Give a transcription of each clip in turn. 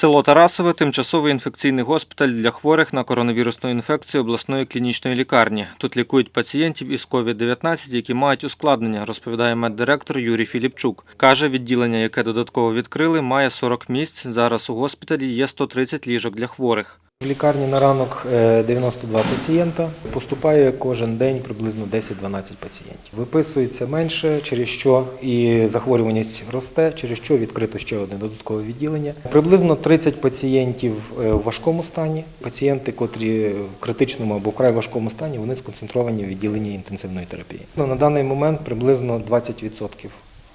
Село Тарасове тимчасовий інфекційний госпіталь для хворих на коронавірусну інфекцію обласної клінічної лікарні. Тут лікують пацієнтів із COVID-19, які мають ускладнення, розповідає меддиректор Юрій Філіпчук. Каже, відділення, яке додатково відкрили, має 40 місць. Зараз у госпіталі є 130 ліжок для хворих. В лікарні на ранок е, 92 пацієнта. Поступає кожен день приблизно 10-12 пацієнтів. Виписується менше, через що і захворюваність росте, через що відкрито ще одне додаткове відділення. Приблизно 30 пацієнтів е, в важкому стані. Пацієнти, котрі в критичному або вкрай важкому стані, вони сконцентровані в відділенні інтенсивної терапії. Ну, На даний момент приблизно 20%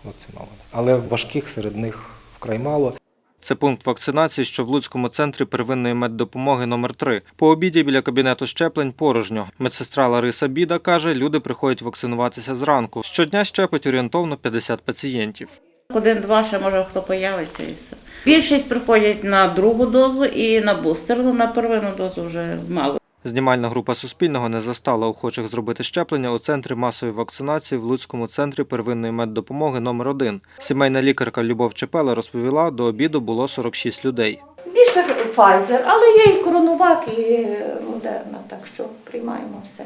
вакцинованих, але важких серед них вкрай мало. Це пункт вакцинації, що в Луцькому центрі первинної меддопомоги номер 3 По обіді біля кабінету щеплень порожньо. Медсестра Лариса Біда каже, люди приходять вакцинуватися зранку. Щодня щепить орієнтовно 50 пацієнтів. Один-два ще може хто появиться і все. Більшість приходять на другу дозу і на бустерну, на первинну дозу вже мало. Знімальна група Суспільного не застала охочих зробити щеплення у центрі масової вакцинації в Луцькому центрі первинної меддопомоги номер 1 Сімейна лікарка Любов Чепела розповіла, до обіду було 46 людей. Більше Pfizer, але є і коронавак, і модерна, так що приймаємо все.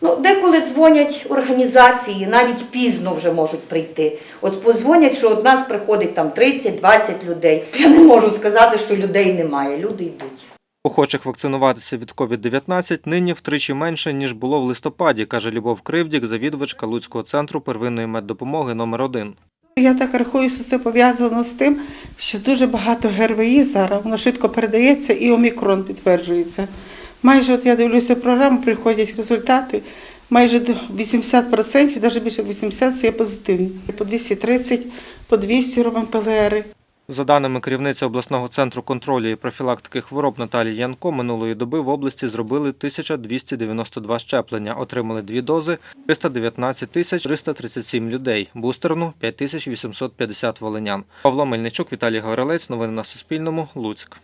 Ну, деколи дзвонять організації, навіть пізно вже можуть прийти. От подзвонять, що од нас приходить там 30-20 людей. Я не можу сказати, що людей немає, люди йдуть. Охочих вакцинуватися від COVID-19 нині втричі менше, ніж було в листопаді, каже Любов Кривдік, завідувачка Луцького центру первинної меддопомоги номер 1 Я так рахую, що це пов'язано з тим, що дуже багато ГРВІ зараз, воно швидко передається і омікрон підтверджується. Майже от я дивлюся програму, приходять результати. Майже до 80%, навіть більше 80% це є позитивні. По 230, по 200 робимо ПЛРи. За даними керівниці обласного центру контролю і профілактики хвороб Наталії Янко, минулої доби в області зробили 1292 щеплення, отримали дві дози 319 тисяч 337 людей, бустерну 5850 волинян. Павло Мельничук, Віталій Гаврилець. Новини на Суспільному. Луцьк.